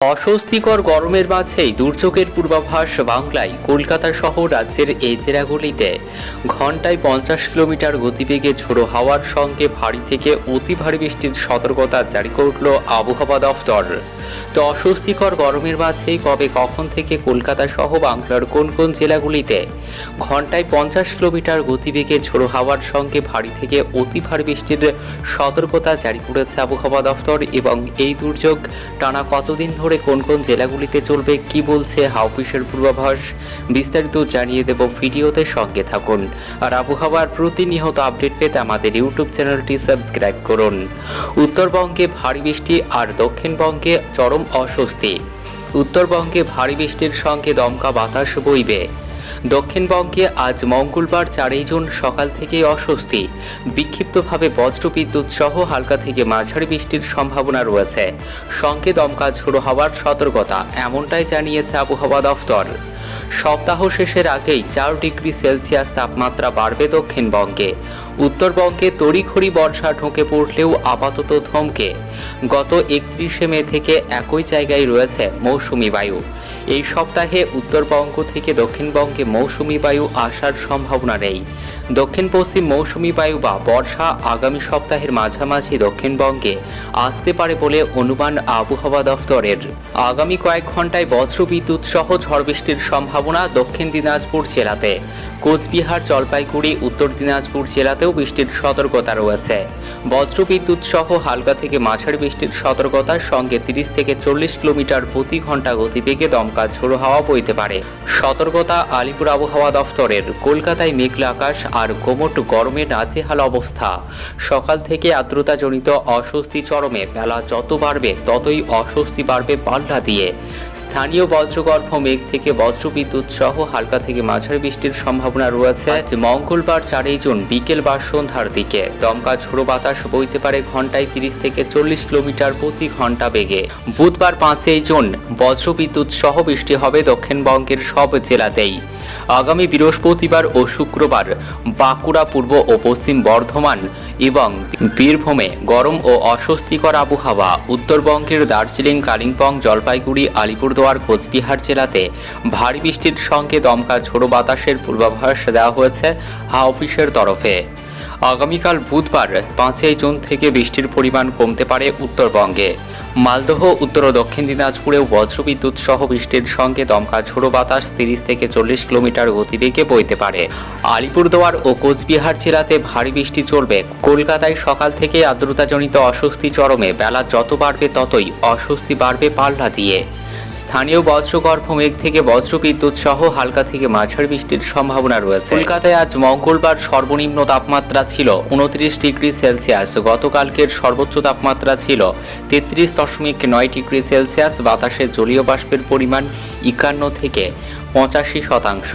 অস্বস্তিকর গরমের মাঝেই দুর্যোগের পূর্বাভাস বাংলায়, কলকাতা সহ রাজ্যের এই জেলাগুলিতে। ঘন্টায় পঞ্চাশ কিলোমিটার গতিবেগে ঝোড়ো হাওয়ার সঙ্গে ভারী থেকে অতি ভারী বৃষ্টির সতর্কতা জারি করল আবহাওয়া দফতর তো অস্বস্তিকর গরমের মাঝেই কবে কখন থেকে কলকাতা সহ বাংলার কোন কোন জেলাগুলিতে? ঘন্টায় পঞ্চাশ কিলোমিটার গতিবেগে ঝোড়ো হাওয়ার সঙ্গে ভারী থেকে অতি ভারী বৃষ্টির সতর্কতা জারি করেছে আবহাওয়া দফতর এবং এই দুর্যোগ টানা কতদিন ধরে কোন কোন জেলাগুলিতে চলবে কি বলছে হাওফিসের পূর্বাভাস? বিস্তারিত জানিয়ে দেব ভিডিওতে সঙ্গে থাকুন। আর আবহাওয়ার প্রতিনিয়ত আপডেট পেতে আমাদের ইউটিউব চ্যানেলটি সাবস্ক্রাইব করুন। উত্তরবঙ্গে ভারী বৃষ্টি আর দক্ষিণবঙ্গে চরম অস্বস্তি। উত্তরবঙ্গে ভারী বৃষ্টির সঙ্গে দমকা বাতাস বইবে। দক্ষিণবঙ্গে আজ মঙ্গলবার চারই জুন সকাল থেকে অস্বস্তি। বিক্ষিপ্তভাবে বজ্রবিদ্যুৎ সহ হালকা থেকে মাঝারি বৃষ্টির সম্ভাবনা রয়েছে। সঙ্গে দমকা ঝোড়ো হওয়ার সতর্কতা, এমনটাই জানিয়েছে আবহাওয়া দফতর সপ্তাহ শেষের আগেই চার ডিগ্রি সেলসিয়াস তাপমাত্রা বাড়বে দক্ষিণবঙ্গে। উত্তরবঙ্গে তড়িঘড়ি বর্ষা ঢুকে পড়লেও আপাতত থমকে। গত একত্রিশে মে থেকে একই জায়গায় রয়েছে মৌসুমি বায়ু। এই সপ্তাহে উত্তরবঙ্গ থেকে দক্ষিণবঙ্গে মৌসুমি বায়ু আসার সম্ভাবনা নেই। দক্ষিণ পশ্চিম মৌসুমি বায়ু বা বর্ষা আগামী সপ্তাহের মাঝামাঝি দক্ষিণবঙ্গে আসতে পারে বলে অনুমান আবহাওয়া দফতরের। আগামী কয়েক ঘন্টায় বজ্রবিদ্যুৎ সহ ঝড় বৃষ্টির সম্ভাবনা দক্ষিণ দিনাজপুর জেলাতে। কোচবিহার, জলপাইগুড়ি, উত্তর দিনাজপুর জেলাতেও বৃষ্টির সতর্কতা রয়েছে। বজ্রবিদ্যুৎ সহ হালকা থেকে মাঝারি বৃষ্টির সতর্কতার সঙ্গে তিরিশ থেকে চল্লিশ কিলোমিটার প্রতি ঘণ্টা গতিবেগে দমকা ঝোড়ো হাওয়া বইতে পারে। সতর্কতা আলিপুর আবহাওয়া দফতরের। কলকাতায় মেঘলা আকাশ আর গোমট গরমে নাজেহাল অবস্থা। সকাল থেকে আর্দ্রতাজনিত অস্বস্তি চরমে, বেলা যত বাড়বে ততই অস্বস্তি বাড়বে পাল্লা দিয়ে। স্থানীয় বজ্রগর্ভ মেঘ থেকে বজ্রবিদ্যুৎ সহ হালকা থেকে মাঝারি বৃষ্টির সম্ভাবনা রয়েছে। আজ মঙ্গলবার চারই জুন বিকেল বা সন্ধ্যার দিকে। দমকা ঝোড়ো বাতাস বইতে পারে ঘন্টায় তিরিশ থেকে চল্লিশ কিলোমিটার প্রতি ঘণ্টা বেগে। বুধবার পাঁচই জুন বজ্রবিদ্যুৎ সহ বৃষ্টি হবে দক্ষিণবঙ্গের সব জেলাতেই। আগামী বৃহস্পতিবার ও শুক্রবার বাঁকুড়া পূর্ব ও পশ্চিম বর্ধমান এবং বীরভূমে গরম ও অস্বস্তিকর আবহাওয়া। উত্তরবঙ্গের দার্জিলিং, কালিম্পং, জলপাইগুড়ি, আলিপুরদুয়ার, কোচবিহার জেলাতে ভারী বৃষ্টির সঙ্গে দমকা ঝোড়ো বাতাসের পূর্বাভাস দেওয়া হয়েছে হা অফিসের তরফে। আগামীকাল বুধবার পাঁচই জুন থেকে বৃষ্টির পরিমাণ কমতে পারে উত্তরবঙ্গে। মালদহ, উত্তর ও দক্ষিণ দিনাজপুরেও বজ্রবিদ্যুৎ সহ বৃষ্টির সঙ্গে দমকা ঝোড়ো বাতাস তিরিশ থেকে চল্লিশ কিলোমিটার গতিবেগে বইতে পারে। আলিপুরদুয়ার ও কোচবিহার জেলাতে ভারী বৃষ্টি চলবে। কলকাতায় সকাল থেকে আর্দ্রতাজনিত অস্বস্তি চরমে, বেলা যত বাড়বে ততই অস্বস্তি বাড়বে পাল্লা দিয়ে। স্থানীয় বজ্রগর্ভ মেঘ থেকে বজ্রবিদ্যুৎ সহ হালকা থেকে মাঝারি বৃষ্টির সম্ভাবনা রয়েছে। কলকাতায় আজ মঙ্গলবার সর্বনিম্ন তাপমাত্রা ছিল উনত্রিশ ডিগ্রি সেলসিয়াস। গতকালকের সর্বোচ্চ তাপমাত্রা ছিল তেত্রিশ দশমিক নয় ডিগ্রি সেলসিয়াস। বাতাসে জলীয় বাষ্পের পরিমাণ একান্ন থেকে পঁচাশি শতাংশ।